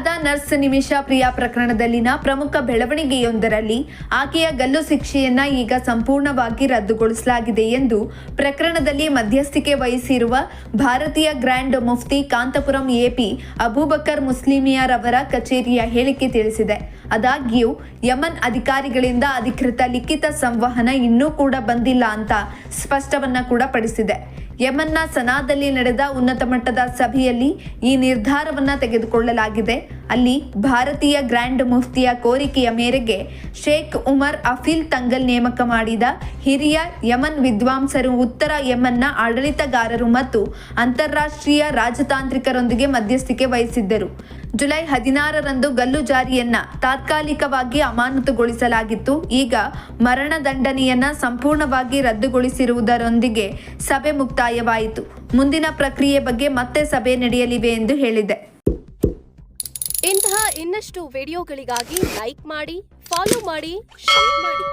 Nurse ನಿಮಿಷಾ ಪ್ರಿಯಾ ಪ್ರಕರಣದಲ್ಲಿನ ಪ್ರಮುಖ ಬೆಳವಣಿಗೆಯೊಂದರಲ್ಲಿ ಆಕೆಯ ಗಲ್ಲು ಶಿಕ್ಷೆಯನ್ನ ಈಗ ಸಂಪೂರ್ಣವಾಗಿ ರದ್ದುಗೊಳಿಸಲಾಗಿದೆ ಎಂದು ಪ್ರಕರಣದಲ್ಲಿ ಮಧ್ಯಸ್ಥಿಕೆ ವಹಿಸಿರುವ ಭಾರತೀಯ ಗ್ರ್ಯಾಂಡ್ ಮುಫ್ತಿ ಕಾಂತಪುರಂ ಎಪಿ ಅಬೂಬಕರ್ ಮುಸ್ಲಿಮಿಯರ್ ಅವರ ಕಚೇರಿಯ ಹೇಳಿಕೆ ತಿಳಿಸಿದೆ. ಆದಾಗ್ಯೂ ಯಮನ್ ಅಧಿಕಾರಿಗಳಿಂದ ಅಧಿಕೃತ ಲಿಖಿತ ಸಂವಹನ ಇನ್ನೂ ಕೂಡ ಬಂದಿಲ್ಲ ಅಂತ ಸ್ಪಷ್ಟವನ್ನ ಕೂಡ ಪಡಿಸಿದೆ. ಯಮನ್ನ ಸನಾದಲ್ಲಿ ನಡೆದ ಉನ್ನತ ಮಟ್ಟದ ಸಭೆಯಲ್ಲಿ ಈ ನಿರ್ಧಾರವನ್ನ ತೆಗೆದುಕೊಳ್ಳಲಾಗಿದೆ. ಅಲ್ಲಿ ಭಾರತೀಯ ಗ್ರ್ಯಾಂಡ್ ಮುಫ್ತಿಯ ಕೋರಿಕೆಯ ಮೇರೆಗೆ ಶೇಖ್ ಉಮರ್ ಅಫಿಲ್ ತಂಗಲ್ ನೇಮಕ ಮಾಡಿದ ಹಿರಿಯ ಯಮನ್ ವಿದ್ವಾಂಸರು ಉತ್ತರ ಯಮನ್ನ ಆಡಳಿತಗಾರರು ಮತ್ತು ಅಂತಾರಾಷ್ಟ್ರೀಯ ರಾಜತಾಂತ್ರಿಕರೊಂದಿಗೆ ಮಧ್ಯಸ್ಥಿಕೆ ವಹಿಸಿದ್ದರು. ಜುಲೈ ಹದಿನಾರರಂದು ಗಲ್ಲು ಜಾರಿಯನ್ನ ತಾತ್ಕಾಲಿಕವಾಗಿ ಅಮಾನತುಗೊಳಿಸಲಾಗಿತ್ತು. ಈಗ ಮರಣದಂಡನೆಯನ್ನ ಸಂಪೂರ್ಣವಾಗಿ ರದ್ದುಗೊಳಿಸಿರುವುದರೊಂದಿಗೆ ಸಭೆ ಮುಕ್ತಾಯವಾಯಿತು. ಮುಂದಿನ ಪ್ರಕ್ರಿಯೆ ಬಗ್ಗೆ ಮತ್ತೆ ಸಭೆ ನಡೆಯಲಿವೆ ಎಂದು ಹೇಳಿದೆ. ಇಂತಹ ಇನ್ನಷ್ಟು ವಿಡಿಯೋಗಳಿಗಾಗಿ ಲೈಕ್ ಮಾಡಿ, ಫಾಲೋ ಮಾಡಿ, ಶೇರ್ ಮಾಡಿ.